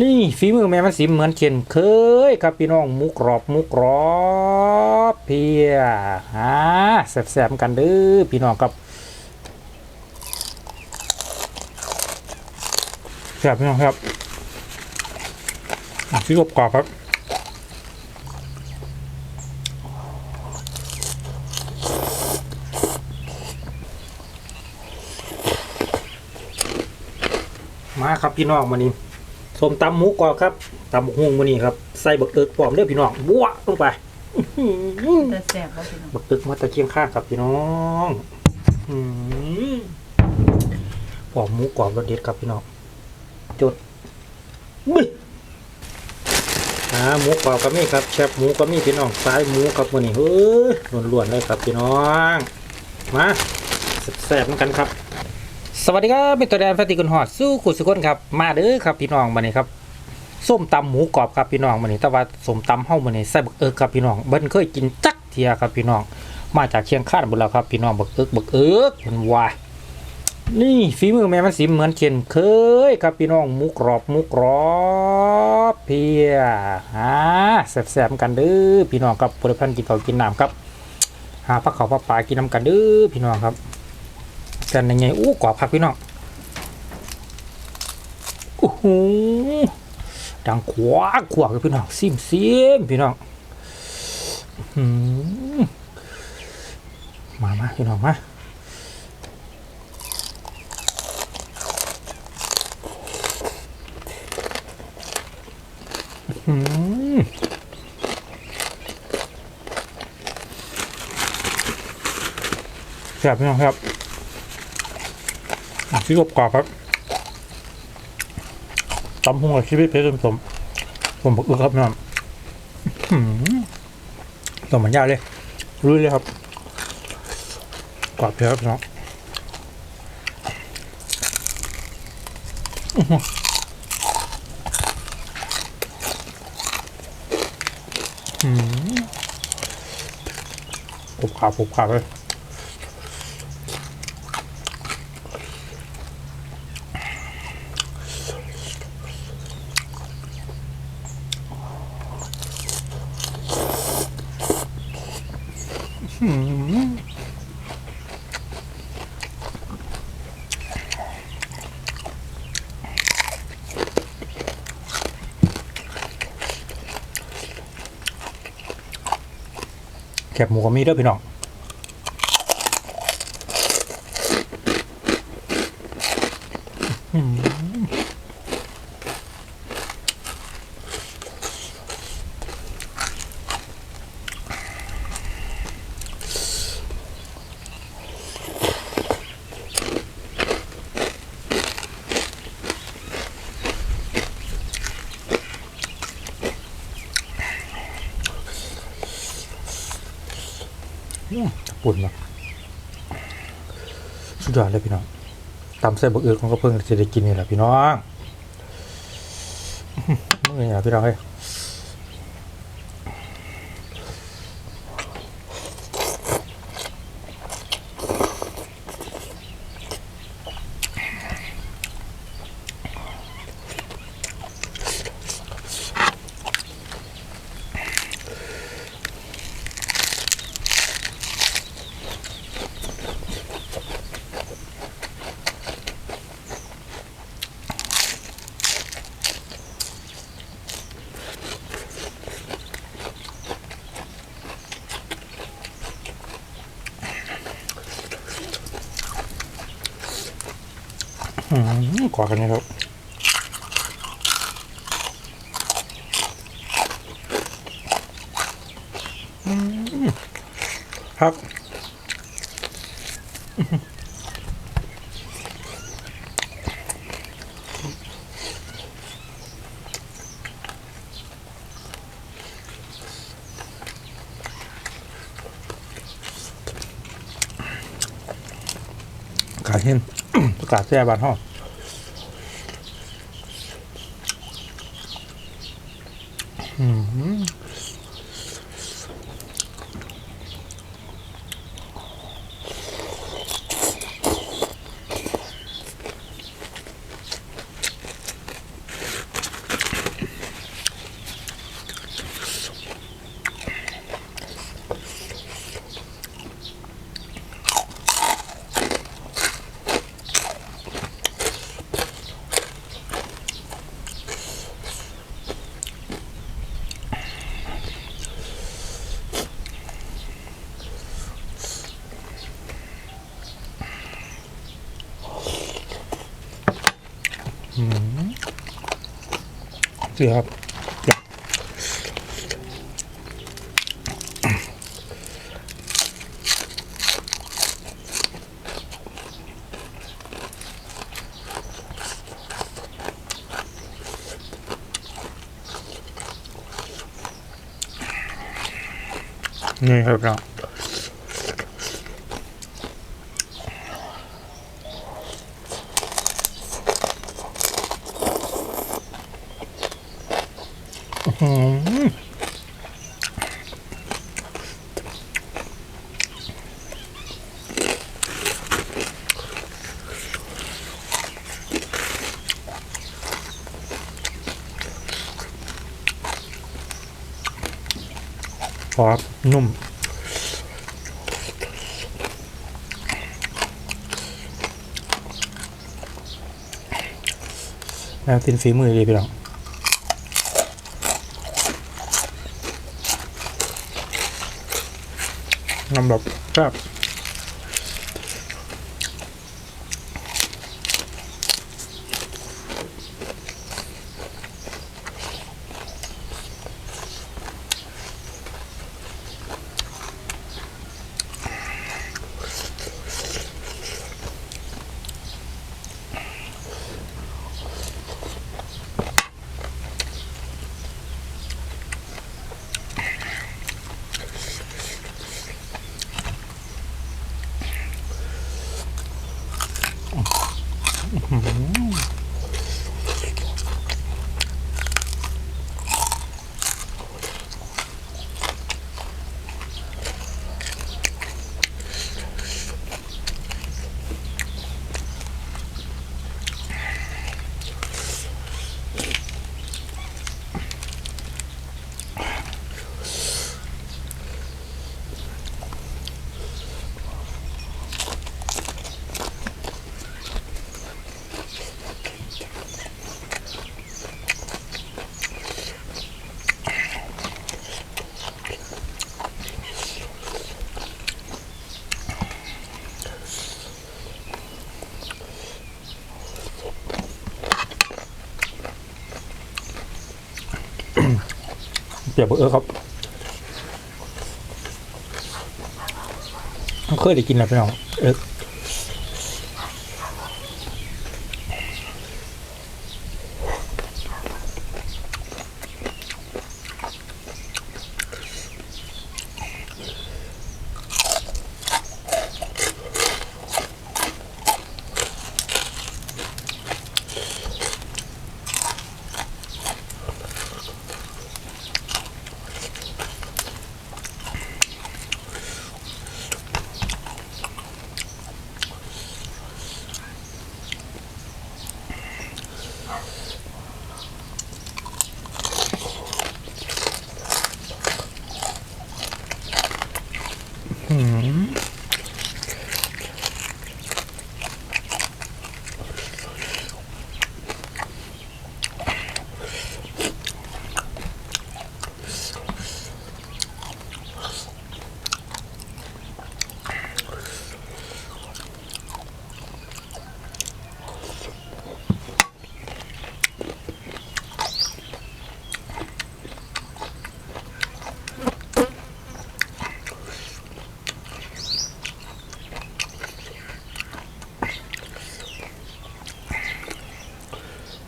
นี่ฝีมือแม่มันสิเหมือนเช่นเคยครับพี่น้องมูกรอบมูกรอบเพียฮะแซ่บๆกันเด้อพี่น้องครับแซ่บพี่น้องครับอะพี่กบกรอบครับมาครับพี่น้องมานี่ ส้มตำหมูกรอบครับตำบักฮวงมานี่ครับใส่บักเอิกปลอมเด้อพี่น้องบัวลงไปอื้อหือแต่แสบว่าพี่น้องบักตึกมาตะเคียงข้างครับพี่น้องอื้อหือปลอมหมูกรอบรสเด็ดครับพี่น้องจดบึ้ยอ่าหมูกรอบก็มีครับแชบหมูก็มีพี่น้องสายหมูครับวันนี้เฮ้ยล้วนๆเลยครับพี่น้องมาแซ่บๆเหมือนกันครับ สวัสดีครับเป็นตัวแดนแฟติกุนหอดสู้ขุดสุกนครับมาเด้อครับพี่น้องมาเนี่ครับส้มตำหมูกรอบครับพี่น้องมาเนี่แต่ว่าส้มตำเฮ้ามาเนี่ใส่บักเอิกครับพี่น้องเบิ้นเคยกินจักเทียครับพี่น้อง มาจากเชียงคานหมดแล้วครับพี่น้องบักเอิกบักเอิกมันว่านี่ฝีมือแม่มันสิเหมือนเช่นเคยครับพี่น้องหมูกรอบหมูกรอบเพียอฮะแซ่บๆกันเด้อพี่น้องครับผลิตภัณฑ์กินเขากินน้ำครับหาผักเขาวผักปลากินน้ำกันเด้อพี่น้องครับ กันยังไงอู้กรอบครับพี่น้องโอ้โหดังขวากขวากพี่น้องซิมซิมพี่น้องอื้อหือมามาพี่น้องมาอื้อหือครับพี่น้องครับ อะพี่กบกรอบครับตำพุงกับชีวิตเพชรสมผมบอกเออครับน้องอื้อหือต่อมันยากเลยรุยเลยครับกรอบเพชรครับน้องอื้อหืออื้อหือผมขาบผมขาเลย แคบหมูก็มีเด้อพี่น้องอืมหือ ปุ่นเนาะสุดยอดเลยพี่น้องตำเส้นบักเอือของก็เพิ่งจะได้กินนี่แหละพี่น้องเมื่อไงพี่น้องเฮ้ย อื้อหือกว่ากันนี่ครับครับกาศเห็น กาศแจ้บานห้อง สียครับนี่ครับเราอื้อหือ พอสนุ่ม แนวตินฝีมือดีพี่น้องน้ำแบบแซ่บ เดี๋ยวเออครับเคยได้กินนะพี่น้องเออ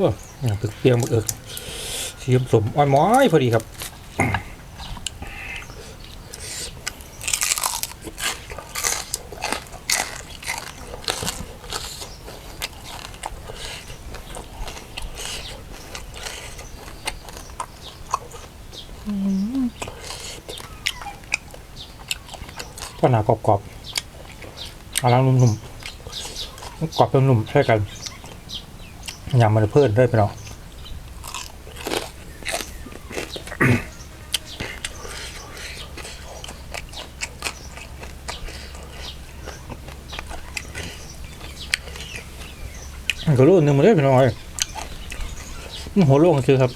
ว้าอย่างตึกเปียงมึกเอิกสีสมอ้อยม้อยพอดีครับก็หนากรอบๆเอาล้างนุ่มๆกรอบจนนุ่มใช่กัน ยำมันเพิ่นด้วยไปเนาะก็รู้หนึ่งมาเลยพี่น้องเอ้ยหัวโล่งคือครับ